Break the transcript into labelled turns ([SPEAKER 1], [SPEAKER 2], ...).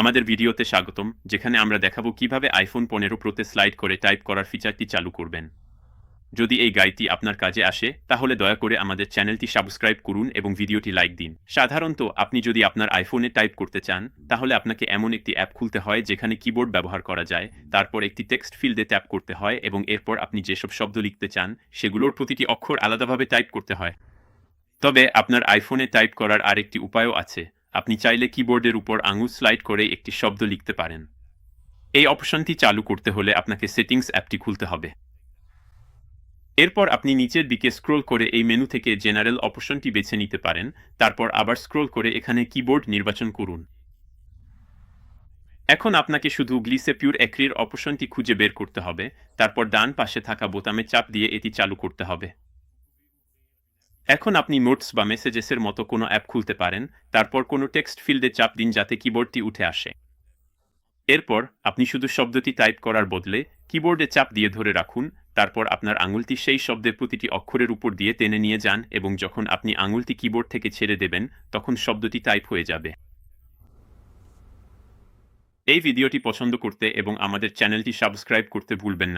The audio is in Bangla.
[SPEAKER 1] আমাদের ভিডিওতে স্বাগতম, যেখানে আমরা দেখাবো কীভাবে আইফোন পনেরো প্রোতে স্লাইড করে টাইপ করার ফিচারটি চালু করবেন। যদি এই গাইডটি আপনার কাজে আসে, তাহলে দয়া করে আমাদের চ্যানেলটি সাবস্ক্রাইব করুন এবং ভিডিওটি লাইক দিন। সাধারণত আপনি যদি আপনার আইফোনে টাইপ করতে চান, তাহলে আপনাকে এমন একটি অ্যাপ খুলতে হয় যেখানে কিবোর্ড ব্যবহার করা যায়, তারপর একটি টেক্সট ফিল্ডে ট্যাপ করতে হয় এবং এরপর আপনি যেসব শব্দ লিখতে চান, সেগুলোর প্রতিটি অক্ষর আলাদাভাবে টাইপ করতে হয়। তবে আপনার আইফোনে টাইপ করার আরেকটি উপায়ও আছে। আপনি চাইলে কিবোর্ডের উপর আঙুল স্লাইড করে একটি শব্দ লিখতে পারেন। এই অপশনটি চালু করতে হলে আপনাকে সেটিংস অ্যাপটি খুলতে হবে। এরপর আপনি নিচের দিকে স্ক্রোল করে এই মেনু থেকে জেনারেল অপশনটি বেছে নিতে পারেন, তারপর আবার স্ক্রোল করে এখানে কিবোর্ড নির্বাচন করুন। এখন আপনাকে শুধু গ্লিসে পিউর একরির অপশনটি খুঁজে বের করতে হবে, তারপর ডান পাশে থাকা বোতামে চাপ দিয়ে এটি চালু করতে হবে। এখন আপনি নোটস বা মেসেজেসের মতো কোনো অ্যাপ খুলতে পারেন, তারপর কোনো টেক্সট ফিল্ডে চাপ দিন যাতে কিবোর্ডটি উঠে আসে। এরপর আপনি শুধু শব্দটি টাইপ করার বদলে কিবোর্ডে চাপ দিয়ে ধরে রাখুন, তারপর আপনার আঙুলটি সেই শব্দের প্রতিটি অক্ষরের উপর দিয়ে টেনে নিয়ে যান এবং যখন আপনি আঙুলটি কিবোর্ড থেকে ছেড়ে দেবেন, তখন শব্দটি টাইপ হয়ে যাবে। এই ভিডিওটি পছন্দ করতে এবং আমাদের চ্যানেলটি সাবস্ক্রাইব করতে ভুলবেন না।